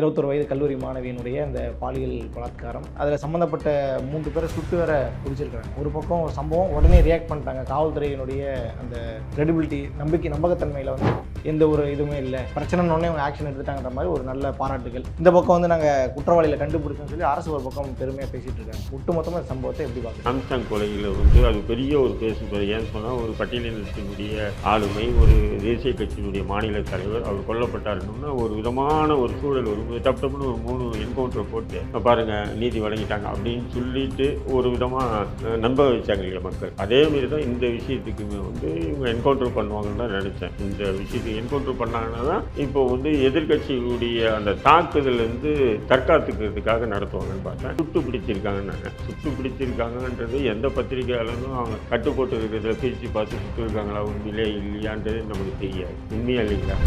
இருபத்தொரு வயது கல்லூரி மாணவியினுடைய அந்த பாலியல் பலாத்காரம். அதில் சம்மந்தப்பட்ட மூன்று பேரை சுட்டு வர குடிச்சிருக்கிறாங்க ஒரு பக்கம் ஒரு சம்பவம் உடனே ரியாக்ட் பண்ணிட்டாங்க. காவல்துறையினுடைய அந்த கிரெடிபிலிட்டி நம்பிக்கை நம்பகத்தன்மையில் வந்து எந்த ஒரு இதுவுமே இல்லை. பிரச்சனைன்னு அவங்க ஆக்ஷன் எடுத்துட்டாங்கன்ற மாதிரி ஒரு நல்ல பாராட்டுகள். இந்த பக்கம் வந்து நாங்கள் குற்றவாளியில் கண்டுபிடிச்சோம்னு சொல்லி அரசு ஒரு பக்கம் பெருமையாக பேசிட்டு இருக்காங்க. ஒட்டுமொத்தமாக இந்த சம்பவத்தை எப்படி பார்க்குறோம் சாம்சங் கொலையில் வந்து அது பெரிய ஒரு பேசுகிறது ஏன்னு சொன்னால் ஒரு பட்டியலினத்தினுடைய ஆளுமை ஒரு தேசிய கட்சியினுடைய மாநில தலைவர் அவர் கொல்லப்பட்டாருன்னா ஒரு விதமான ஒரு சூழல் வரும் டப் டப்புன்னு ஒரு மூணு என்கவுண்டர் போட்டு பாருங்கள் பாருங்க நீதி வழங்கிட்டாங்க. அப்படின்னு சொல்லிட்டு ஒரு விதமாக நம்ப வச்சாங்க இல்லையா மக்கள்? அதே மாதிரி தான் இந்த விஷயத்துக்குமே வந்து இவங்க என்கவுண்டர் பண்ணுவாங்கன்னு தான் நினச்சேன். இந்த விஷயத்துக்கு என்கவுண்டர் பண்ணாங்கன்னா தான் இப்போ வந்து எதிர்கட்சியுடைய அந்த தாக்குதல் வந்து தற்காத்துக்கிறதுக்காக நடத்துவாங்கன்னு பார்த்தேன். சுட்டு பிடிச்சிருக்காங்கன்னு சுட்டு பிடிச்சிருக்காங்கன்றது எந்த பத்திரிகையாளரும் அவங்க கட்டுப்போட்டு இருக்கிறத பிரித்து பார்த்து சுட்டு இருக்காங்களா உண்மையிலே இல்லையான்றது நமக்கு தெரியாது. உண்மையா இல்லைங்களா?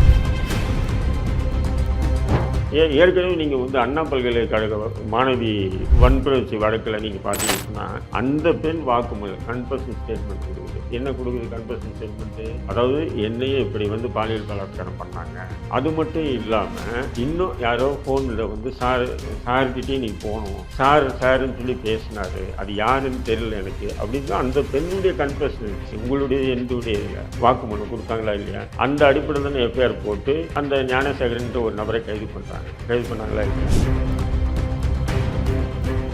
ஏ ஏற்கனவே நீங்கள் வந்து அண்ணா பல்கலைக்கழக மாணவி வன்புணர்ச்சி வழக்கில் நீங்கள் பார்த்தீங்கன்னா அந்த பெண் வாக்குமூலம் கன்ஃபர்ஷன் ஸ்டேட்மெண்ட் கொடுக்குது. என்ன கொடுக்குது கன்ஃபர்ஷன் ஸ்டேட்மெண்ட்டு அதாவது என்னையே இப்படி வந்து பாலியல் பலாத்காரம் பண்ணாங்க. அது மட்டும் இல்லாமல் இன்னும் யாரோ ஃபோனில் வந்து சார் சார்கிட்டே நீ போகணும். சார் சாருன்னு சொல்லி பேசினாரு. அது யாருன்னு தெரியல எனக்கு. அப்படின்னு அந்த பெண்ணுடைய கன்ஃபர்ஷன் உங்களுடைய என்னுடைய வாக்குமூலம் கொடுத்தாங்களா இல்லையா? அந்த அடிப்படையில் தான் எஃப்ஐஆர் போட்டு அந்த ஞானசேகரன்ட்டு ஒரு நபரை கைது பண்ணுறாங்க கைது பண்ணாங்களா.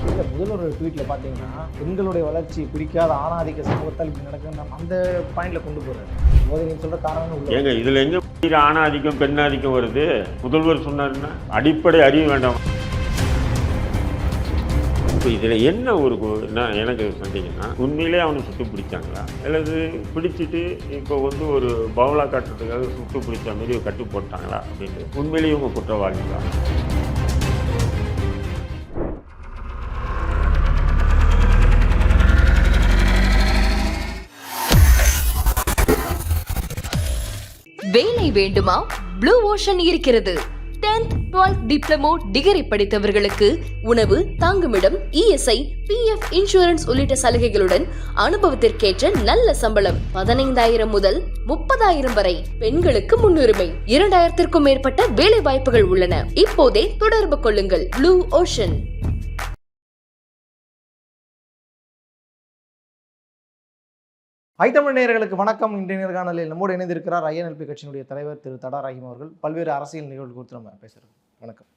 இந்த முதல்வர் ட்வீட்டில் பார்த்தீங்கன்னா பெண்களுடைய வளர்ச்சி பிடிக்காத ஆணாதிக்க சமூகத்தால் இப்படி நடக்குன்னு நம்ம அந்த பாயிண்ட்ல கொண்டு போறாரு. போது நீங்கள் சொல்கிற காரணம் ஏங்க இதில் எங்கே ஆணாதிக்கம் பெண்ணாதிக்கம் வருது? முதல்வர் சொன்னாருன்னா அடிப்படை அறிய வேண்டாம். இப்போ இதில் என்ன ஒரு என்ன எனக்கு சந்தேகம்னா உண்மையிலே அவனை சுட்டு பிடிச்சாங்களா? அல்லது பிடிச்சிட்டு இப்போ வந்து ஒரு பவுலா காட்டுறதுக்காக சுட்டு பிடிச்ச மாதிரி கட்டு போட்டாங்களா? அப்படின்னு உண்மையிலேயே இவங்க குற்றவாளிகளா? வேலை வேண்டுமா? ப்ளூ ஓஷன் இருக்கிறது. 10th 12th டிப்ளமோ டிகிரி படித்தவர்களுக்கு உணவு தங்குமிடம் இஎஸ்ஐ பிஎஃப் இன்சூரன்ஸ் உள்ளிட்ட சலுகைகளுடன் அனுபவத்திற்கேற்ற நல்ல சம்பளம் பதினைந்தாயிரம் முதல் முப்பதாயிரம் வரை பெண்களுக்கு முன்னுரிமை. இரண்டாயிரத்திற்கும் மேற்பட்ட வேலை வாய்ப்புகள் உள்ளன. இப்போதே தொடர்பு கொள்ளுங்கள். ப்ளூ ஓஷன் ஐத்தமிழ் நேர்களுக்கு வணக்கம். இன்றைய நேர்காணலில் நம்மோடு இணைந்திருக்கிறார் ஐஎன்எல்பி கட்சியினுடைய தலைவர் திரு தடா ரஹீம் அவர்கள். பல்வேறு அரசியல் நிகழ்வுகள் குறித்து நம்ம பேசுகிறோம் வணக்கம்.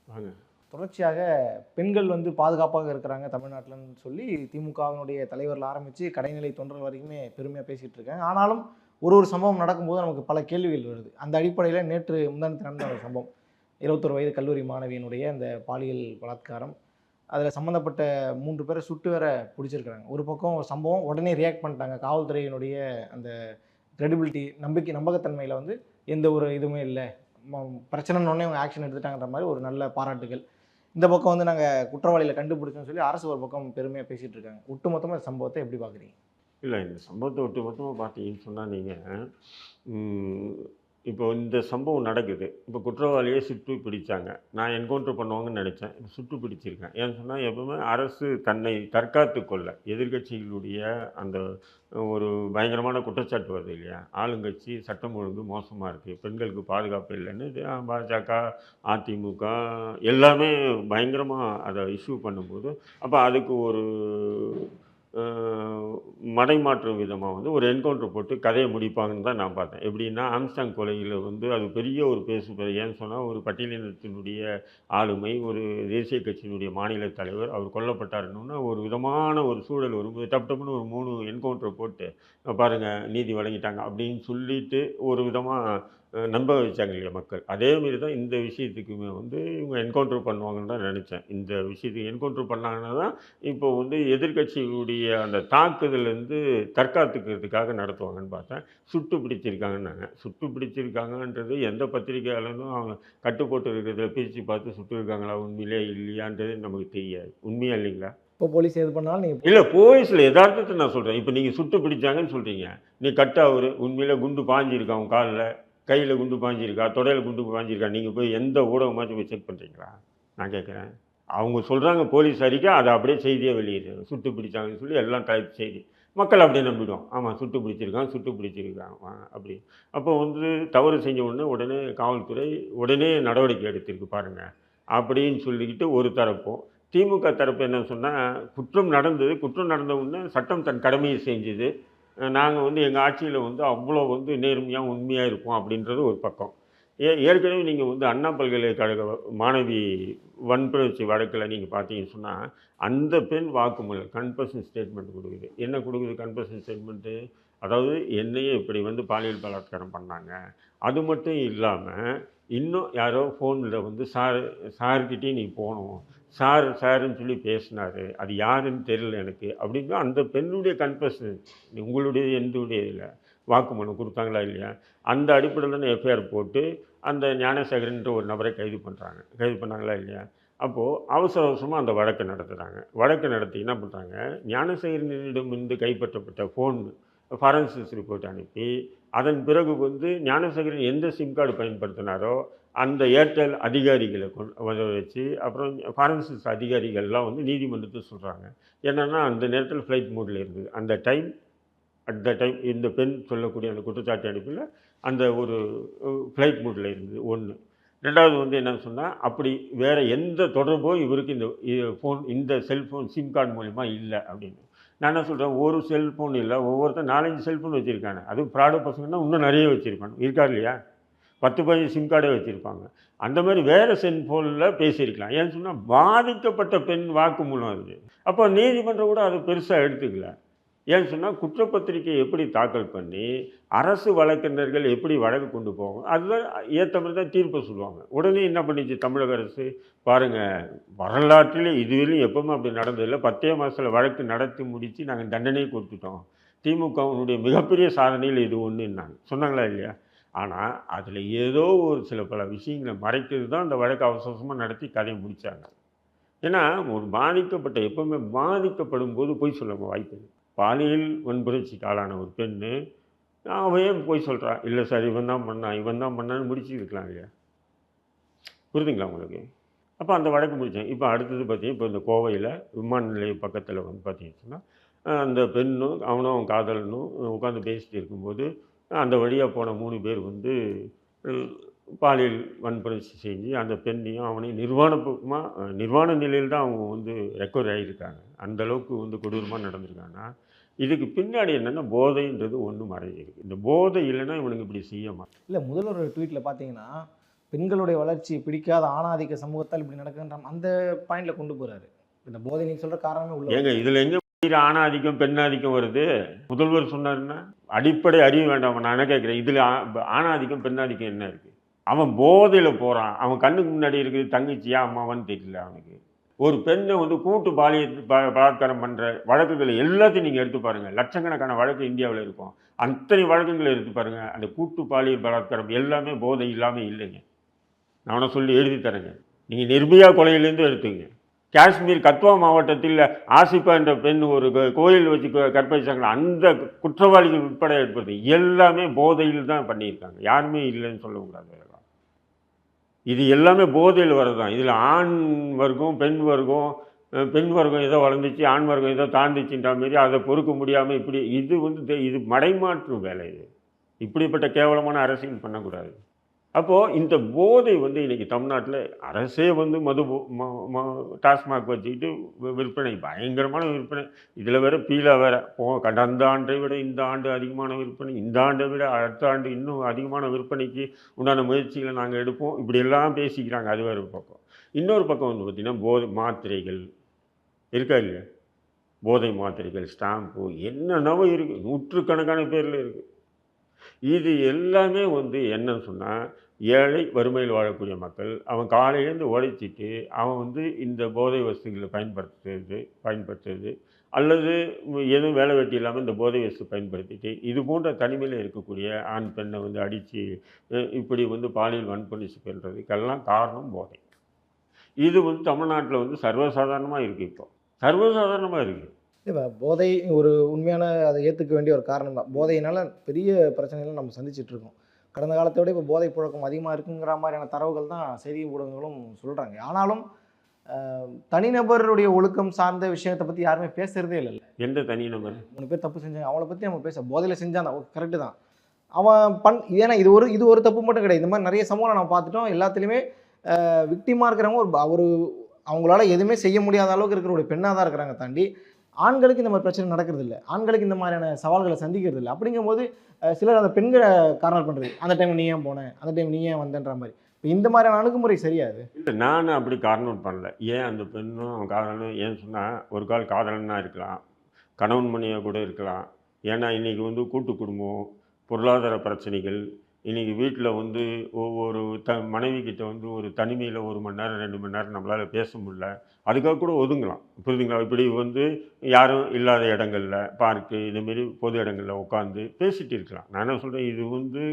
தொடர்ச்சியாக பெண்கள் வந்து பாதுகாப்பாக இருக்கிறாங்க தமிழ்நாட்டில்னு சொல்லி திமுகவினுடைய தலைவரில் ஆரம்பித்து கடைநிலை தொண்டர் வரைக்குமே பெருமையாக பேசிகிட்டு இருக்காங்க. ஆனாலும் ஒரு ஒரு சம்பவம் நடக்கும்போது நமக்கு பல கேள்விகள் வருது. அந்த அடிப்படையில் நேற்று முந்தானத்து நடந்த ஒரு சம்பவம். இருபத்தொரு வயது கல்லூரி மாணவியினுடைய அந்த பாலியல் பலாத்காரம். அதில் சம்மந்தப்பட்ட மூன்று பேரை சுட்டு வர பிடிச்சிருக்காங்க ஒரு பக்கம் ஒரு சம்பவம் உடனே ரியாக்ட் பண்ணிட்டாங்க. காவல்துறையினுடைய அந்த கிரெடிபிலிட்டி நம்பிக்கை நம்பகத்தன்மையில் வந்து எந்த ஒரு இதுவுமே இல்லை. பிரச்சனைன்னு உடனே அவங்க ஆக்ஷன் எடுத்துட்டாங்கன்ற மாதிரி ஒரு நல்ல பாராட்டுகள். இந்த பக்கம் வந்து நாங்கள் குற்றவாளியில் கண்டுபிடிச்சோம்னு சொல்லி அரசு ஒரு பக்கம் பெருமையாக பேசிகிட்டு இருக்காங்க. ஒட்டுமொத்தமாக இந்த சம்பவத்தை எப்படி பார்க்குறீங்க இல்லை இந்த சம்பவத்தை ஒட்டுமொத்தமாக பார்த்தீங்கன்னு சொன்னால் நீங்கள் இப்போ இந்த சம்பவம் நடக்குது. இப்போ குற்றவாளியை சுட்டு பிடிச்சாங்க. நான் என்கவுண்டர் பண்ணுவாங்கன்னு நினச்சேன். சுட்டு பிடிச்சிருக்கேன். ஏன்னு சொன்னால் எப்பவுமே அரசு தன்னை தற்காத்து கொள்ள எதிர்கட்சிகளுடைய அந்த ஒரு பயங்கரமான குற்றச்சாட்டு வருது இல்லையா? ஆளுங்கட்சி சட்டம் ஒழுங்கு மோசமாக இருக்குது பெண்களுக்கு பாதுகாப்பு இல்லைன்னு இது, பாஜக அதிமுக எல்லாமே பயங்கரமாக அதை இஷ்யூ பண்ணும்போது அப்போ அதுக்கு ஒரு மடைமாற்றும் விதமாக வந்து ஒரு என்கவுண்டர் போட்டு கதையை முடிப்பாங்கன்னு தான் நான் பார்த்தேன். எப்படின்னா ஆம்ஸ்டாங் கொலையில் வந்து அது பெரிய ஒரு பேசு ஏன்னு சொன்னால் ஒரு பட்டியலினத்தினுடைய ஆளுமை ஒரு தேசிய கட்சியினுடைய மாநில தலைவர் அவர் கொல்லப்பட்டாருன்னா ஒரு விதமான ஒரு சூழல் வரும்போது டப் டப்புன்னு ஒரு மூணு என்கவுண்டர் போட்டு பாருங்கள் நீதி வழங்கிட்டாங்க அப்படின்னு சொல்லிட்டு ஒரு விதமாக நம்ப வச்சாங்க இல்லையா மக்கள். அதே மாதிரி தான் இந்த விஷயத்துக்குமே வந்து இவங்க என்கவுண்டர் பண்ணுவாங்கன்னு தான் நினச்சேன். இந்த விஷயத்துக்கு என்கவுண்டர் பண்ணாங்கன்னா தான் இப்போ வந்து எதிர்க்கட்சிகளுடைய அந்த தாக்குதல் வந்து தற்காத்துக்கிறதுக்காக நடத்துவாங்கன்னு பார்த்தேன். சுட்டு பிடிச்சிருக்காங்கன்னாங்க சுட்டு பிடிச்சிருக்காங்கன்றது எந்த பத்திரிகையாளரும் அவங்க கட்டு போட்டு இருக்கிறத பிரித்து பார்த்து சுட்டு இருக்காங்களா உண்மையிலே இல்லையான்றது நமக்கு தெரியாது. உண்மையா இல்லைங்களா? இப்போ போலீஸ் எது பண்ணாலும் நீங்கள் இல்லை போலீஸில் யதார்த்தத்தை நான் சொல்கிறேன் இப்போ நீங்கள் சுட்டு பிடிச்சாங்கன்னு சொல்கிறீங்க நீ கட் அவரு உண்மையில குண்டு பாஞ்சிருக்கா உன் காலில். கையில் குண்டு பாஞ்சிருக்கா தொடையில் குண்டு பாஞ்சிருக்கா நீங்கள் போய் எந்த ஊடகமாச்சும் போய் செக் பண்ணுறீங்களா நான் கேட்குறேன். அவங்க சொல்கிறாங்க போலீஸ் அறிக்கை அதை அப்படியே செய்தியே வெளியிடுறாங்க சுட்டு பிடிச்சாங்கன்னு சொல்லி எல்லாம் தலைப்பு செய்தி. மக்கள் அப்படியே நம்பிடுவோம் ஆமாம் சுட்டு பிடிச்சிருக்கான் சுட்டு பிடிச்சிருக்கான். அப்படி. அப்போ வந்து தவறு செஞ்ச உடனே உடனே காவல்துறை உடனே நடவடிக்கை எடுத்திருக்கு பாருங்கள் அப்படின்னு சொல்லிக்கிட்டு ஒரு தரப்பும் திமுக தரப்பு என்ன சொன்னால் குற்றம் நடந்தது. குற்றம் நடந்த உடனே சட்டம் தன் கடமையை செஞ்சுது. நாங்கள் வந்து எங்கள் ஆட்சியில் வந்து அவ்வளோ வந்து நேர்மையாக உண்மையாக இருப்போம் அப்படின்றது ஒரு பக்கம். ஏ ஏற்கனவே நீங்கள் வந்து அண்ணா பல்கலைக்கழக மாணவி வன்புணர்ச்சி வழக்கில் நீங்கள் பார்த்தீங்கன்னு சொன்னால் அந்த பெண் வாக்குமூலம் கன்ஃபர்ஷன் ஸ்டேட்மெண்ட் கொடுக்குது. என்ன கொடுக்குது கன்ஃபர்ஷன் ஸ்டேட்மெண்ட்டு அதாவது என்னையே இப்படி வந்து பாலியல் பலாத்காரம் பண்ணாங்க. அது மட்டும் இல்லாமல் இன்னும் யாரோ ஃபோனில் வந்து சார் சார்கிட்டயும் நீ போகணும். சார் சாருன்னு சொல்லி பேசினாரு. அது யாருன்னு தெரியல எனக்கு. அப்படின்னு அந்த பெண்ணுடைய கன்ஃபஷன் உங்களுடைய எந்தவுடைய இதில் வாக்குமூலம் கொடுத்தாங்களா இல்லையா? அந்த அடிப்படையில் தான் எஃப்ஐஆர் போட்டு அந்த ஞானசேகரன்ற ஒரு நபரை கைது பண்ணுறாங்க கைது பண்ணாங்களா இல்லையா? அப்போது அவசர அவசரமாக அந்த வழக்கு நடத்துகிறாங்க வழக்கு நடத்தி என்ன பண்ணுறாங்க ஞானசேகரனிடமிருந்து கைப்பற்றப்பட்ட ஃபோன் ஃபாரன்சிக்ஸ் ரிப்போர்ட் அனுப்பி அதன் பிறகு வந்து ஞானசேகரன் எந்த சிம் கார்டு பயன்படுத்தினாரோ அந்த ஏர்டெல் அதிகாரிகளை கொண்டு வர வச்சு அப்புறம் ஃபாரன்சிக்ஸ் அதிகாரிகள்லாம் வந்து நீதிமன்றத்தை சொல்கிறாங்க என்னென்னா அந்த நேரத்தில் ஃப்ளைட் மோடில் இருந்தது அந்த டைம் அட் த டைம் இந்த பெண் சொல்லக்கூடிய அந்த குற்றச்சாட்டு அடிப்பில் அந்த ஒரு ஃப்ளைட் மோடில் இருந்தது ஒன்று ரெண்டாவது வந்து என்னன்னு சொன்னால் அப்படி வேறு எந்த தொடர்பும் இவருக்கு இந்த ஃபோன் இந்த செல்ஃபோன் சிம் கார்டு மூலிமா இல்லை அப்படின்னு. நான் என்ன சொல்கிறேன் ஒரு செல்ஃபோன் இல்லை ஒவ்வொருத்தர் நாலஞ்சு செல்ஃபோன் வச்சுருக்காங்க. அதுவும் ப்ராடு பசங்கன்னா இன்னும் நிறைய வச்சுருப்பாங்க. இருக்கார் இல்லையா? பத்து பதினஞ்சு சிம் கார்டே வச்சுருப்பாங்க. அந்த மாதிரி வேறு செல்ஃபோனில் பேசியிருக்கலாம். ஏன்னு சொன்னால் பாதிக்கப்பட்ட பெண் வாக்குமூலம் அது. அப்போ நீதிமன்றம் கூட அது பெருசாக எடுத்துக்கல. ஏன்னு சொன்னால் குற்றப்பத்திரிக்கை எப்படி தாக்கல் பண்ணி அரசு வழக்கறிஞர்கள் எப்படி வழக்கு கொண்டு போவாங்க அதுதான் ஏற்ற மாதிரி தான் தீர்ப்பை சொல்லுவாங்க. உடனே என்ன பண்ணிச்சு தமிழக அரசு? பாருங்கள் வரலாற்றிலே இதுவரையும் எப்பவுமே அப்படி நடந்ததில்லை. பத்தே மாதத்தில் வழக்கு நடத்தி முடித்து நாங்கள் தண்டனை கொடுத்துட்டோம். திமுகவுடைய மிகப்பெரிய சாதனையில் இது ஒன்றுன்னாங்க சொன்னாங்களா இல்லையா? ஆனால் அதில் ஏதோ ஒரு சில பல விஷயங்களை மறைக்கிறது தான் அந்த வழக்கு அவசரமாக நடத்தி கதையை முடித்தாங்க ஏன்னா ஒரு பாதிக்கப்பட்ட எப்பவுமே பாதிக்கப்படும் போது போய் சொல்ல வாய்ப்பு பாலியல் வன்புரட்சிக்கு ஆளான ஒரு பெண்ணு அவன் போய் சொல்கிறான் இல்லை சார் இவன் தான் பண்ணான் இவன் தான் பண்ணான்னு முடிச்சுருக்கலாம் இல்லையா? புரிதுங்களா உங்களுக்கு? அப்போ அந்த வழக்கு முடித்தேன் இப்போ அடுத்தது பார்த்தீங்கன்னா இப்போ இந்த கோவையில் விமான நிலையம் பக்கத்தில் வந்து பார்த்தீங்கன்னா அந்த பெண்ணும் அவனும் அவன் காதலனும் உட்காந்து பேசிட்டு இருக்கும்போது அந்த வழியாக போன மூணு பேர் வந்து பாலியல் வன்புணர்ச்சி செஞ்சு அந்த பெண்ணையும் அவனையும் நிர்வாணமாக நிர்வாண நிலையில் தான் அவங்க வந்து ரெக்கவர் ஆகியிருக்காங்க அந்த அளவுக்கு வந்து கொடூரமாக நடந்திருக்காங்கன்னா இதுக்கு பின்னாடி என்னென்னா போதைன்றது ஒன்று மறைஞ்சிருக்கு. இந்த போதை இல்லைன்னா இவனுங்க இப்படி செய்ய மாட்டான் இல்லை முதல்வர் ட்வீட்டில் பார்த்தீங்கன்னா பெண்களுடைய வளர்ச்சி பிடிக்காத ஆணாதிக்க சமூகத்தால் இப்படி நடக்குன்ற அந்த பாயிண்ட்ல கொண்டு போறாரு. இந்த போதை நீங்க சொல்ற காரணமே உள்ள ஏங்க இதில் எங்கே ஆணாதிக்கம் பெண்ணாதிக்கம் வருது? முதல்வர் சொன்னாருன்னா? அடிப்படை அறிவு வேண்டாம். நான் என்ன கேட்குறேன்? இதில் ஆணாதிக்கம் பெண்ணாதிக்கம் என்ன இருக்குது அவன் போதையில் போகிறான் அவன் கண்ணுக்கு முன்னாடி இருக்குது தங்கச்சியா அம்மாவான்னு தெரியல அவனுக்கு. ஒரு பெண்ணை வந்து கூட்டு பாலிய ப- பலாத்காரம் பண்ணுற வழக்குகளை எல்லாத்தையும் நீங்கள் எடுத்து பாருங்கள் லட்சக்கணக்கான வழக்கு இந்தியாவில் இருக்கும். அத்தனை வழக்குகளை எடுத்து பாருங்கள் அந்த கூட்டு பாலிய பலாத்காரம் எல்லாமே போதை இல்லாமல் இல்லைங்க. நானும் சொல்லி எழுதி தரேங்க. நீங்கள் நிர்பயா கொலையிலேருந்து எடுத்துங்க. காஷ்மீர் கத்வா மாவட்டத்தில் ஆசிபா என்ற பெண் ஒரு கோயில் வச்சு க- கற்பழிச்சாங்களா அந்த குற்றவாளிகள் உட்பட எடுப்பது எல்லாமே போதையில் தான் பண்ணியிருக்காங்க. யாருமே இல்லைன்னு சொல்ல முடியாது. அதெல்லாம் இது எல்லாமே போதையில் வரதான் இதில் ஆண் வர்க்கம் பெண் வர்க்கம் பெண் வர்க்கம் ஏதோ வளர்ந்துச்சு ஆண் வர்க்கம் ஏதோ தாண்டிச்சுன்ற மாரி அதை பொறுக்க முடியாமல் இப்படி இது வந்து இது மடைமாற்றும் வேலை இது. இப்படிப்பட்ட கேவலமான அரசியல் பண்ணக்கூடாது. அப்போது இந்த போதை வந்து இன்றைக்கி தமிழ்நாட்டில் அரசே வந்து மது போ- ம- ம- டாஸ்மாக் வச்சுக்கிட்டு விற்பனை பயங்கரமான விற்பனை. இதில் வேறு பீலா வேறு. போ கடந்த ஆண்டை விட இந்த ஆண்டு அதிகமான விற்பனை இந்த ஆண்டை விட அடுத்த ஆண்டு இன்னும் அதிகமான விற்பனைக்கு உண்டான முயற்சிகளை நாங்கள் எடுப்போம். இப்படியெல்லாம் பேசிக்கிறாங்க. அது வேறு பக்கம். இன்னொரு பக்கம் வந்து பார்த்திங்கன்னா போதை மாத்திரைகள். இருக்கா இல்லையா? போதை மாத்திரைகள் ஸ்டாம்பு என்னென்னவோ இருக்குது நூற்றுக்கணக்கான பேரில் இருக்குது இது எல்லாமே வந்து என்னன்னு சொன்னால் ஏழை வறுமையில் வாழக்கூடிய மக்கள் அவன் காலையிலேருந்து உழைச்சிட்டு அவன் வந்து இந்த போதை வசதிகளை பயன்படுத்துறது பயன்படுத்துறது அல்லது எதுவும் வேலை வெட்டி இல்லாமல் இந்த போதை வசதி பயன்படுத்திட்டு இது போன்ற தனிமையில் இருக்கக்கூடிய ஆண் பெண்ணை வந்து அடித்து இப்படி வந்து பாலியல் வன்புணர்ச்சி பெறுறதுக்கெல்லாம் காரணம் போதை. இது வந்து தமிழ்நாட்டில் வந்து சர்வசாதாரணமாக இருக்குது இப்போ. சர்வசாதாரணமாக இருக்குது இப்போ போதை ஒரு உண்மையான அதை ஏற்றுக்க வேண்டிய ஒரு காரணம் தான் போதையினால பெரிய பிரச்சனைகளை நம்ம சந்திச்சிட்டு இருக்கோம். கடந்த காலத்தை விட இப்போ போதை புழக்கம் அதிகமாக இருக்குங்கிற மாதிரியான தரவுகள் தான் செய்தி ஊடகங்களும் சொல்கிறாங்க ஆனாலும் தனிநபருடைய ஒழுக்கம் சார்ந்த விஷயத்தை பற்றி யாருமே பேசுகிறதே இல்லைல்ல எந்த தனி நபர் மூணு பேர் தப்பு செஞ்சாங்க அவங்கள பற்றி நம்ம பேச போதையில் செஞ்சான் கரெக்டு தான். அவன் பண் ஏன்னா இது ஒரு இது ஒரு தப்பு மட்டும் கிடையாது. இந்த மாதிரி நிறைய சமூகம் நம்ம பார்த்துட்டோம். எல்லாத்துலேயுமே விக்டிமாக இருக்கிறவங்க ஒரு அவங்களால எதுவுமே செய்ய முடியாத அளவுக்கு இருக்கிற ஒரு பெண்ணாக தான் இருக்கிறாங்க தாண்டி ஆண்களுக்கு இந்த மாதிரி பிரச்சனை நடக்கிறது இல்லை ஆண்களுக்கு இந்த மாதிரியான சவால்களை சந்திக்கிறது இல்லை அப்படிங்கும்போது சிலர் அந்த பெண்களை காரணம் பண்ணுறது அந்த டைம் நீ ஏன் போனேன் அந்த டைம் நீ ஏன் வந்தன்ற மாதிரி. இப்போ இந்த மாதிரியான அணுகுமுறை சரியாது. இல்லை நான் அப்படி காரணம் பண்ணல. ஏன் அந்த பெண்ணும் அவன் காதலனும் ஏன் சொன்னால் ஒரு கால் காதலனாக இருக்கலாம். கணவன் மணியாக கூட இருக்கலாம். ஏன்னா இன்றைக்கி வந்து கூட்டு குடும்பம் பொருளாதார பிரச்சனைகள் இன்றைக்கி வீட்டில் வந்து ஒவ்வொரு த மனைவிக்கிட்ட வந்து ஒரு தனிமையில் ஒரு மணி நேரம் ரெண்டு மணி நேரம் நம்மளால் பேச முடியல. அதுக்காக கூட ஒதுங்கலாம். புரியுதுங்களா? இப்படி வந்து யாரும் இல்லாத இடங்கள்ல பார்க்கு இதுமாரி பொது இடங்களில் உட்காந்து பேசிகிட்டு இருக்கலாம். நான் என்ன சொல்கிறேன் இது வந்து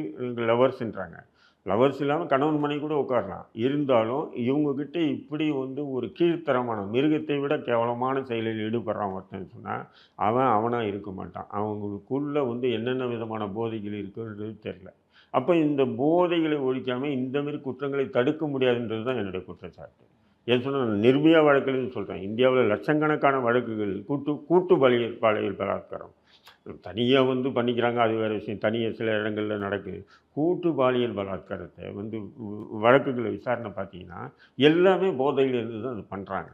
லவர்ஸ்ன்றாங்க லவர்ஸ் இல்லாமல் கணவன் மனைவி கூட உட்காரலாம். இருந்தாலும் இவங்கக்கிட்ட இப்படி வந்து ஒரு கீழ்த்தரமான மிருகத்தை விட கேவலமான செயலில் ஈடுபடுறான் ஒருத்தன் சொன்னால் அவன் அவனாக இருக்க மாட்டான். அவங்களுக்குள்ளே வந்து என்னென்ன விதமான போதைகள் இருக்குன்றது தெரில அப்போ இந்த போதைகளை ஒழிக்காமல் இந்தமாரி குற்றங்களை தடுக்க முடியாதுன்றது தான் என்னுடைய குற்றச்சாட்டு. ஏன் சொன்னால் நிர்பயா வழக்குன்னு சொல்கிறேன் இந்தியாவில் லட்சக்கணக்கான வழக்குகள் கூட்டு கூட்டு பாலியல் பாலியல் பலாத்காரம். தனியாக வந்து பண்ணிக்கிறாங்க அது வேறு விஷயம். தனியாக சில இடங்களில் நடக்குது. கூட்டு பாலியல் பலாத்காரத்தை வந்து வழக்குகளை விசாரணை பார்த்தீங்கன்னா எல்லாமே போதையிலிருந்து தான் அது பண்ணுறாங்க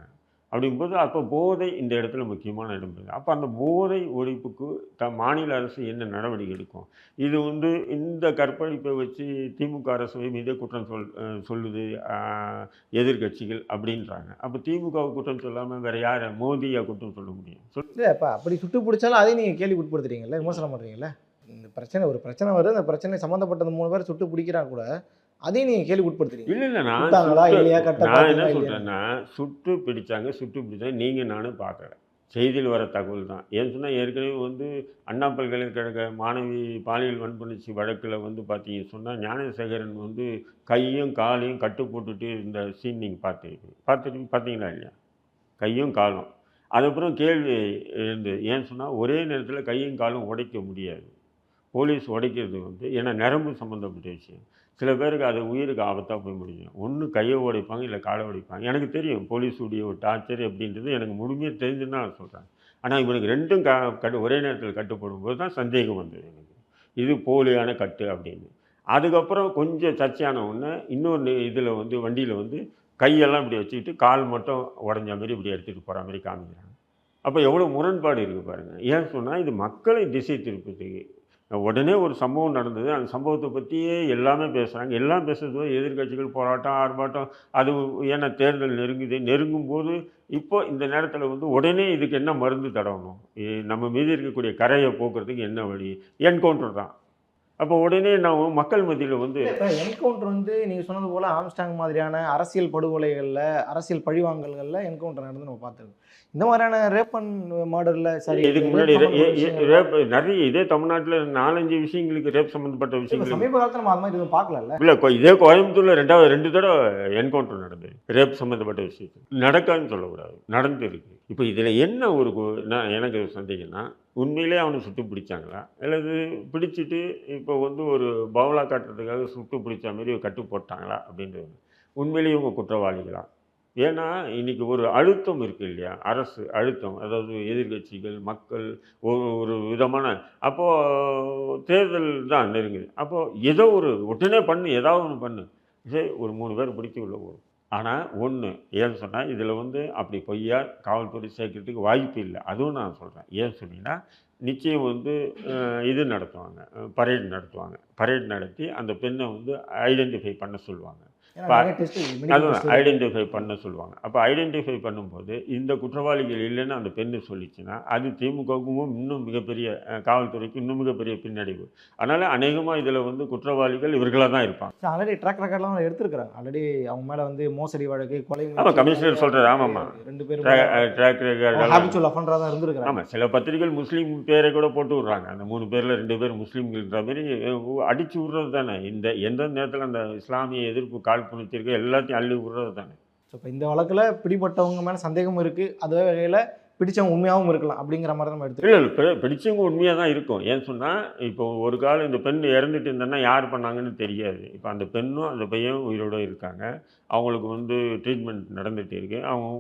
அப்படிங்கும்போது அப்போ போதை இந்த இடத்துல முக்கியமான இடம் இருக்குது அப்போ அந்த போதை ஒழிப்புக்கு த மாநில அரசு என்ன நடவடிக்கை எடுக்கும்? இது வந்து இந்த கற்பழிப்பை வச்சு திமுக அரசு மீதே குற்றம் சொல் சொல்லுது எதிர்கட்சிகள் எதிர்க்கட்சிகள் அப்படின்றாங்க. அப்போ திமுகவை குற்றம் சொல்லாமல் வேறு யாரை மோதியை குற்றம் சொல்ல முடியும்? சொல் அப்போ அப்படி சுட்டு பிடிச்சாலும் அதையும் நீங்கள் கேள்வி உட்படுத்துறீங்கல்ல விமர்சனம் பண்ணுறீங்களா இந்த பிரச்சனை ஒரு பிரச்சனை வருது. அந்த பிரச்சனை சம்மந்தப்பட்டது மூணு பேர் சுட்டு பிடிக்கிறா கூட அதையும் நீங்கள் கேள்வி உட்படுத்துறீங்க இல்லை இல்லை நான் இல்லையா, நான் என்ன சொல்கிறேன்னா சுட்டு பிடிச்சாங்க சுட்டு பிடிச்சாங்க நீங்கள் நானும் பார்க்கல. செய்தியில் வர தகவல் தான். ஏன்னு சொன்னால் ஏற்கனவே வந்து அண்ணா பல்கலைக்கழக மாணவி பாலியல் வன்புணர்ச்சி வழக்கில் வந்து பார்த்தீங்க சொன்னால் ஞானசேகரன் வந்து கையும் காலையும் கட்டு போட்டுட்டு இந்த சீன் நீங்கள் பார்த்துருக்கீங்க பார்த்துட்டு பார்த்தீங்களா இல்லையா? கையும் காலும். அதுக்கப்புறம் கேள்வி இருந்து ஏன்னு சொன்னால் ஒரே நேரத்தில் கையும் காலும் உடைக்க முடியாது. போலீஸ் உடைக்கிறது வந்து ஏன்னா நரம்பு சம்மந்தப்பட்ட விஷயம். சில பேருக்கு அது உயிருக்கு ஆபத்தாக போய் முடியும் ஒன்று கையை உடைப்பாங்க இல்லை காலை உடைப்பாங்க. எனக்கு தெரியும் போலீஸுடைய ஒரு டார்ச்சர் எப்படின்றது எனக்கு முழுமையாக தெரிஞ்சுன்னு நான் சொல்கிறேன் ஆனால் இவனுக்கு ரெண்டும் க கட்டு ஒரே நேரத்தில் கட்டுப்படும் போது தான் சந்தேகம் வந்தது எனக்கு. இது போலியான கட்டு அப்படின்னு. அதுக்கப்புறம் கொஞ்சம் சர்ச்சையான உடனே இன்னொரு இதில் வந்து வண்டியில் வந்து கையெல்லாம் இப்படி வச்சுக்கிட்டு கால் மட்டும் உடஞ்ச மாதிரி இப்படி எடுத்துகிட்டு போகிற மாதிரி காமிக்கிறாங்க. அப்போ எவ்வளோ முரண்பாடு இருக்குது பாருங்கள் ஏன் சொன்னால் இது மக்களை திசை திருப்பத்துக்கு உடனே ஒரு சம்பவம் நடந்தது. அந்த சம்பவத்தை பற்றியே எல்லாமே பேசுகிறாங்க எல்லாம் பேசுறது எதிர்க்கட்சிகள் போராட்டம் ஆர்ப்பாட்டம் அது ஏன்னா தேர்தல் நெருங்குது. நெருங்கும் போது இப்போ இந்த நேரத்தில் வந்து உடனே இதுக்கு என்ன மருந்து தடவணும்? நம்ம மீது இருக்கக்கூடிய கரையை போக்குறதுக்கு என்ன வழி? என்கவுண்டர் தான். அப்போ உடனே நான் மக்கள் மத்தியில் வந்து என்கவுண்டர் வந்து நீங்கள் சொன்னது போல் ஆம்ஸ்டாங் மாதிரியான அரசியல் படுகொலைகளில் அரசியல் பழிவாங்கல்களில் என்கவுண்டர் நடந்து நம்ம பார்த்துருக்கோம் இந்த மாதிரியான ரேப் அண்ட் மர்டரில் சரி இதுக்கு முன்னாடி ரேப் நிறைய இதே தமிழ்நாட்டில் நாலஞ்சு விஷயங்களுக்கு ரேப் சம்மந்தப்பட்ட விஷயங்கள். சமீப காலத்துல நம்ம அது மாதிரி எதுவும் பார்க்கல இல்லை இதே கோயம்புத்தூரில் ரெண்டாவது ரெண்டு தடவை என்கவுண்டர் நடந்தது ரேப் சம்மந்தப்பட்ட விஷயத்தில். நடக்காதுன்னு சொல்லக்கூடாது நடந்து இருக்கு இப்போ இதில் என்ன ஒரு நான் எனக்கு சந்தேகம்னா உண்மையிலே அவனை சுட்டு பிடிச்சாங்களா? அல்லது பிடிச்சிட்டு இப்போ வந்து ஒரு பவுலா காட்டுறதுக்காக சுட்டு பிடிச்ச மாதிரி கட்டு போட்டாங்களா அப்படின்றது. உண்மையிலேயே இவங்க குற்றவாளிகளா? ஏன்னா இன்றைக்கி ஒரு அழுத்தம் இருக்குது இல்லையா? அரசு அழுத்தம் அதாவது எதிர்க்கட்சிகள் மக்கள் ஒரு ஒரு விதமான அப்போது தேர்தல் தான் நெருங்குது. அப்போது ஏதோ ஒரு உடனே பண்ணு ஏதாவது ஒன்று பண்ணு. சரி ஒரு மூணு பேர் பிடிச்சி உள்ள போகும் ஆனால் ஒன்று ஏன்னு சொன்னால் இதில் வந்து அப்படி பொய்யா காவல்துறை சேர்க்கறதுக்கு வாய்ப்பு இல்லை. அதுவும் நான் சொல்கிறேன் ஏன்னு சொன்னீங்கன்னா நிச்சயம் வந்து இது நடத்துவாங்க. பரேட் நடத்துவாங்க. பரேட் நடத்தி அந்த பெண்ணை வந்து ஐடென்டிஃபை பண்ண சொல்லுவாங்க. அதுதான் ஐடென்டிஃபை பண்ண சொல்லுவாங்க. அப்போ ஐடென்டிஃபை பண்ணும்போது இந்த குற்றவாளிகள் இல்லைன்னு அந்த பெண்ணு சொல்லிச்சுன்னா அது திமுகவுக்கும் இன்னும் மிகப்பெரிய காவல்துறைக்கு இன்னும் மிகப்பெரிய பின்னடைவு. அதனால் அநேகமாக இதில் வந்து குற்றவாளிகள் இவர்களாக தான் இருப்பாங்க. ஆல்ரெடி ட்ராக் ரெக்கார்ட்லாம் எடுத்திருக்காங்க ஆல்ரெடி அவங்க மேல வந்து மோசடி வழக்கு கொலை ஆமாம் கமிஷனர் சொல்கிறது ஆமாம்மா. ரெண்டு பேரும் ட்ராக் ரெக்கார்டெல்லாம் ஹாபிச்சுவல் அஃபண்டரா தான் இருந்திருக்காங்க ஆமாம் சில பத்திரிகைகள் முஸ்லீம் பேரை கூட போட்டு விட்றாங்க. அந்த மூணு பேரில் ரெண்டு பேர் முஸ்லீம்கள்ன்ற மாதிரி அடிச்சு விட்றது தானே. இந்த எந்த நேரத்தில் அந்த இஸ்லாமிய எதிர்ப்பு காழ்ப்புணர்ச்சிருக்கு எல்லாத்தையும் அள்ளி விட்றது தானே. ஸோ இப்போ இந்த வழக்குல பிடிபட்டவங்க மேல சந்தேகம் இருக்கு அதே வகையில பிடிச்சவங்க உண்மையாகவும் இருக்கலாம் அப்படிங்கிற மாதிரி நம்ம எடுத்துக்கலாம் இல்லை இல்லை பிடிச்சவங்க உண்மையாக தான் இருக்கும். ஏன்னு சொன்னால் இப்போ ஒரு காலம் இந்த பெண் இறந்துட்டு இருந்தேன்னா யார் பண்ணாங்கன்னு தெரியாது. இப்போ அந்த பெண்ணும் அந்த பையனும் உயிரோட இருக்காங்க. அவங்களுக்கு வந்து ட்ரீட்மெண்ட் நடந்துகிட்டு இருக்கு. அவங்க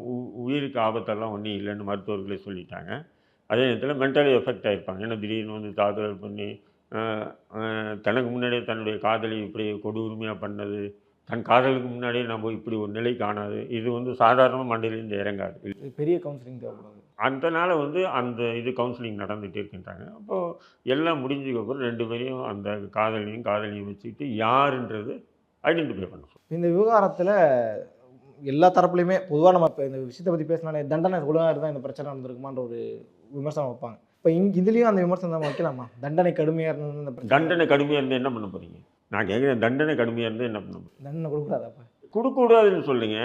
உயிருக்கு ஆபத்தெல்லாம் ஒன்றும் இல்லைன்னு மருத்துவர்களே சொல்லிட்டாங்க. அதே நேரத்தில் மென்டலி எஃபெக்ட் ஆகிருப்பாங்க ஏன்னா திடீர்னு வந்து தாக்குதல் பண்ணி தனக்கு முன்னாடியே தன்னுடைய காதலி இப்படி கொடூரமையாக பண்ணது தன் காதலுக்கு முன்னாடியே நம்ம இப்படி ஒரு நிலை காணாது. இது வந்து சாதாரண மண்டையிலேருந்து இறங்காது. பெரிய கவுன்சிலிங் தேவைப்படுது. அதனால் வந்து அந்த இது கவுன்சிலிங் நடந்துகிட்டு இருக்கின்றாங்க. அப்போது எல்லாம் முடிஞ்சதுக்கப்புறம் ரெண்டு பேரையும் அந்த காதலியும் காதலியும் வச்சுக்கிட்டு யாருன்றது ஐடென்டிஃபை பண்ண சொல்லணும். இந்த விவகாரத்தில் எல்லா தரப்புலையுமே பொதுவாக நம்ம இப்போ இந்த விஷயத்தை பற்றி பேசினாலே தண்டனை ஒழுங்காக இருந்தால் இந்த பிரச்சனை நடந்திருக்குமான்ற ஒரு விமர்சனம் வைப்பாங்க. இப்போ இங் இதுலேயும் அந்த விமர்சனம் வைக்கலாமா? தண்டனை கடுமையாக இருந்தது தண்டனை கடுமையாக இருந்தால் என்ன பண்ண போகிறீங்க நான் கேட்குறேன் தண்டனை கடுமையாக இருந்தால் என்ன பண்ண? தண்டனை கொடுக்கூடாதாப்பா கொடுக்கக்கூடாதுன்னு சொல்லுங்க.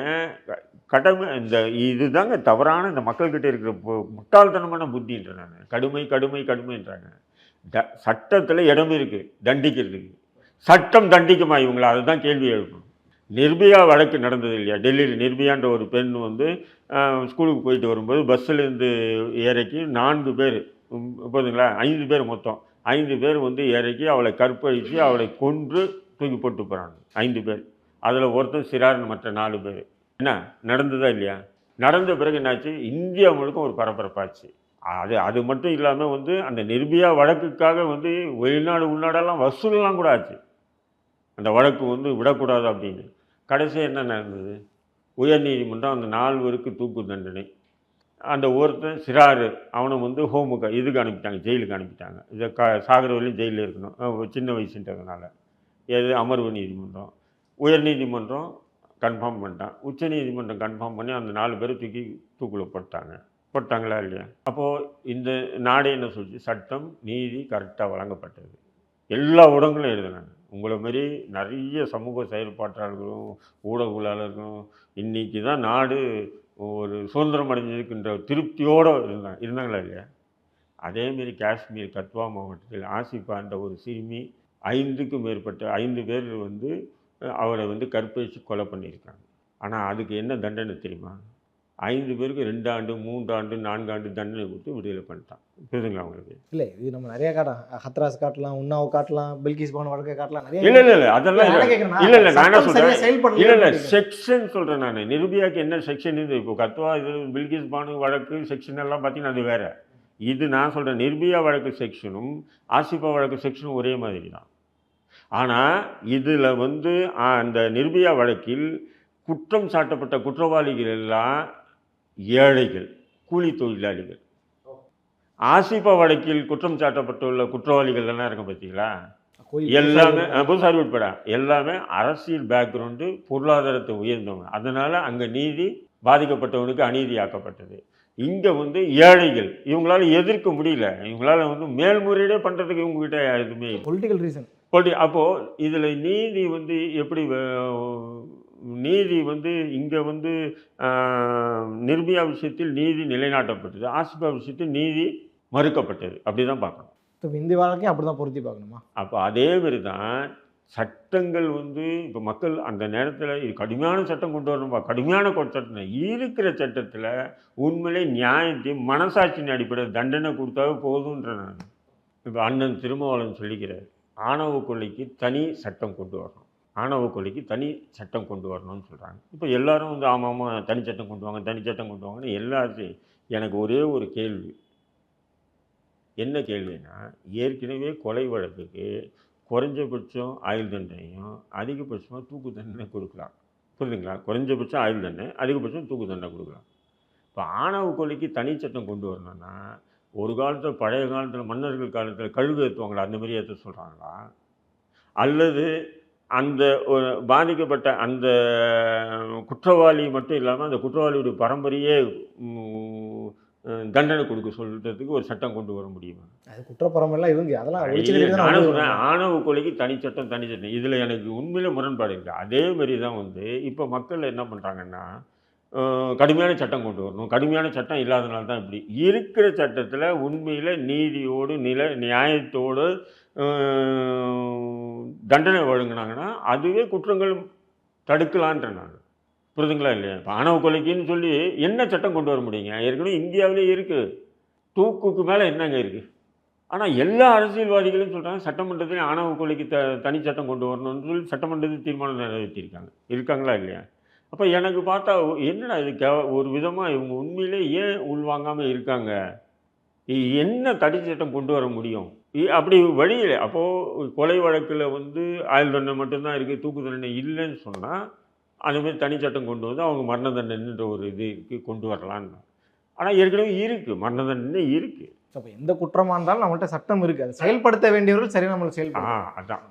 கடமை இந்த இதுதாங்க தவறான இந்த மக்கள்கிட்ட இருக்கிற முட்டாள்தனமான புத்தின்ற நான். கடுமை கடுமை கடுமைன்றாங்க. த சட்டத்தில் இடம் இருக்குது தண்டிக்கிறதுக்கு. சட்டம் தண்டிக்குமா இவங்கள? அதுதான் கேள்வி எழுப்பணும் நிர்பயா வழக்கு நடந்தது இல்லையா? டெல்லியில் நிர்பயான்ற ஒரு பெண் வந்து ஸ்கூலுக்கு போயிட்டு வரும்போது பஸ்ஸிலேருந்து இறக்கி நான்கு பேர் போதுங்களா ஐந்து பேர் மொத்தம். ஐந்து பேர் வந்து இறக்கி அவளை கற்பழித்து அவளை கொன்று தூக்கி போட்டு போகிறாங்க ஐந்து பேர். அதில் ஒருத்தன் சிறார்னு மற்ற நாலு பேர். என்ன? நடந்ததா இல்லையா? நடந்த பிறகு என்னாச்சு? இந்தியா முழுக்க ஒரு பரபரப்பாச்சு. அது அது மட்டும் இல்லாமல் வந்து அந்த நிர்பயா வழக்குக்காக வந்து வெளிநாடு உள்நாடெல்லாம் வசூலெலாம் கூட ஆச்சு. அந்த வழக்கு வந்து விடக்கூடாது அப்படின்னு. கடைசி என்ன நடந்தது? உயர்நீதிமன்றம் அந்த நால்வருக்கு தூக்கு தண்டனை. அந்த ஒருத்தன் சிறாரு அவனை வந்து ஹோமுக்கு இதுக்கு அனுப்பிட்டாங்க ஜெயிலுக்கு அனுப்பிட்டாங்க. இதை க சாகர வரையும் ஜெயிலில் இருக்கணும். சின்ன வயசுன்றதுனால. எது அமர்வு நீதிமன்றம். உயர்நீதிமன்றம் கன்ஃபார்ம் பண்ணிட்டான். உச்ச நீதிமன்றம் கன்ஃபார்ம் பண்ணி அந்த நாலு பேரை தூக்கி தூக்குள்ள போட்டாங்க. போட்டாங்களா இல்லையா? அப்போது இந்த நாடே என்ன சொல்லிச்சு? சட்டம் நீதி கரெக்டாக வழங்கப்பட்டது. எல்லா ஊடகங்களும் எழுதினாங்க. உங்களை மாதிரி நிறைய சமூக செயல்பாட்டாளர்களும் ஊடகவியலாளர்களும் இன்னைக்கு தான் நாடு ஒரு சுதந்திரம் அடைஞ்சிருக்கின்ற திருப்தியோடு இருந்தாங்க இருந்தாங்களா இல்லையா? அதேமாரி காஷ்மீர் கத்வா மாவட்டத்தில் ஆசிஃபா என்ற ஒரு சிறுமி ஐந்துக்கும் மேற்பட்ட ஐந்து பேர் வந்து அவரை வந்து கற்பழித்து கொலை பண்ணியிருக்காங்க. ஆனால் அதுக்கு என்ன தண்டனை தெரியுமா? ஐந்து பேருக்கு ரெண்டு ஆண்டு மூன்று ஆண்டு நான்கு ஆண்டு தண்டனை கொடுத்து விடுதலை பண்ணிட்டான். புரியுதுங்களா உங்களுக்கு? இல்லை இது நம்ம நிறைய காட்டலாம். ஹத்ராஸ் காட்டலாம் உன்னாவை காட்டலாம் பில்கிஸ் பவன் வழக்கை காட்டலாம் நிறைய இல்லை இல்லை அதெல்லாம் இல்லை. இல்ல, இல்ல, நான் என்ன? செயல்படலையே இல்லை இல்லை செக்ஷன் சொல்கிறேன் நான். நிருபியாக்கு என்ன செக்ஷன் இது இப்போ கத்வா இது பில்கிஸ் பானு வழக்கு செக்ஷன் எல்லாம் பார்த்தீங்கன்னா அது வேற. இது நான் சொல்கிறேன் நிர்பயா வழக்கு செக்ஷனும் ஆசிஃபா வழக்கு செக்ஷனும் ஒரே மாதிரி தான். ஆனால் இதில் வந்து அந்த நிர்பயா வழக்கில் குற்றம் சாட்டப்பட்ட குற்றவாளிகள் எல்லாம் ஏழைகள் கூலி தொழிலாளிகள். ஆசிஃபா வழக்கில் குற்றம் சாட்டப்பட்டுள்ள குற்றவாளிகள் எல்லாம் இருக்க பார்த்தீங்களா எல்லாமே புதுசாரி உட்பட எல்லாமே அரசியல் பேக்ரவுண்டு பொருளாதாரத்தை உயர்ந்தவங்க. அதனால் அங்கே நீதி பாதிக்கப்பட்டவனுக்கு அநீதியாக்கப்பட்டது. இங்கே வந்து ஏழைகள். இவங்களால எதிர்க்க முடியல. இவங்களால வந்து மேல்முறையீடே பண்ணுறதுக்கு இவங்ககிட்ட எதுவுமே பொலிட்டிக்கல் ரீசன் பொடி அப்போது இதில் நீதி வந்து எப்படி நீதி வந்து இங்கே வந்து நிர்பயா விஷயத்தில் நீதி நிலைநாட்டப்பட்டது. ஆசிபா விஷயத்தில் நீதி மறுக்கப்பட்டது. அப்படி தான் பார்க்கணும். இப்போ இந்த வழக்கையும் அப்படி தான் பொருத்தி பார்க்கணுமா? அப்போ அதே மாதிரி தான் சட்டங்கள் வந்து இப்போ மக்கள் அந்த நேரத்தில் இது கடுமையான சட்டம் கொண்டு வரணும்பா. கடுமையான கொ- சட்டம் இருக்கிற சட்டத்தில் உண்மையிலே நியாயத்தையும் மனசாட்சியின் அடிப்படையில் தண்டனை கொடுத்தாவே போதுன்ற நான் இப்போ அண்ணன் திருமாவளவன் சொல்லிக்கிறார் ஆணவ கொலைக்கு தனி சட்டம் கொண்டு வரணும். ஆணவ கொலைக்கு தனி சட்டம் கொண்டு வரணும்னு சொல்கிறாங்க இப்போ எல்லாரும் வந்து ஆமாம் ஆமாம் தனி சட்டம் கொண்டு வாங்க தனி சட்டம் கொண்டு வாங்கன்னு எல்லாத்தையும் எனக்கு ஒரே ஒரு கேள்வி. என்ன கேள்வினா ஏற்கனவே கொலை வழக்குக்கு குறைஞ்சபட்சம் ஆயுள் தண்டனையும் அதிகபட்சமாக தூக்கு தண்டனை கொடுக்கலாம். புரியுதுங்களா? குறைஞ்சபட்சம் ஆயுள் தண்டனை அதிகபட்சம் தூக்கு தண்டனை கொடுக்கலாம். இப்போ ஆணவ கொலைக்கு தனி சட்டம் கொண்டு வரணும்னா ஒரு காலத்தில் பழைய காலத்தில் மன்னர்கள் காலத்தில் கழுகு ஏற்றுவாங்களா அந்த மாதிரி ஏற்ற சொல்கிறாங்களா அல்லது அந்த பாதிக்கப்பட்ட அந்த குற்றவாளி மட்டும் இல்லாமல் அந்த குற்றவாளியுடைய பரம்பரையே தண்டனை கொடுக்க சொல்கிறதுக்கு ஒரு சட்டம் கொண்டு வர முடியுமா? அது குற்றப்புறமெல்லாம் இருந்து அதெல்லாம் சொல்றேன், ஆணவ கொலைக்கு தனிச்சட்டம் தனிச்சட்டம் இதில் எனக்கு உண்மையில முரண்பாடு இல்லை அதே மாதிரி தான் வந்து இப்போ மக்கள் என்ன பண்ணுறாங்கன்னா கடுமையான சட்டம் கொண்டு வரணும். கடுமையான சட்டம் இல்லாதனால தான் இப்படி. இருக்கிற சட்டத்தில் உண்மையில் நீதியோடு நில நியாயத்தோடு தண்டனை வழங்கினாங்கன்னா அதுவே குற்றங்கள் தடுக்கலான்ற நான் புரிதுங்களா இல்லையா? இப்போ ஆணவ கொலைக்குன்னு சொல்லி என்ன சட்டம் கொண்டு வர முடியுங்க? ஏற்கனவே இந்தியாவிலே இருக்குது தூக்குக்கு மேலே என்னங்க இருக்குது ஆனால் எல்லா அரசியல்வாதிகளும் சொல்கிறாங்க சட்டமன்றத்தில் ஆணவ கொலைக்கு த தனி சட்டம் கொண்டு வரணும்னு சொல்லி சட்டமன்றத்தில் தீர்மானம் நிறைவேற்றியிருக்காங்க இருக்காங்களா இல்லையா? அப்போ எனக்கு பார்த்தா என்னடா இது கே ஒரு விதமாக இவங்க உண்மையிலே ஏன் உள்வாங்காமல் இருக்காங்க? என்ன தடை சட்டம் கொண்டு வர முடியும்? அப்படி வழியில் அப்போது கொலை வழக்கில் வந்து ஆயுள் தண்டனை மட்டும்தான் இருக்குது தூக்கு தண்டனை இல்லைன்னு சொன்னால் அந்த மாதிரி தனி சட்டம் கொண்டு வந்து அவங்க மரண தண்டனைன்ற ஒரு இது இருக்கு கொண்டு வரலான்னு. ஆனால் ஏற்கனவே இருக்குது மரண தண்டனை இருக்குது அப்போ எந்த குற்றமா இருந்தாலும் நம்மள்ட்ட சட்டம் இருக்கு. அதை செயல்படுத்த வேண்டியவர்கள் சரி நம்மளை ஆ செயல்படுத்த அதான்.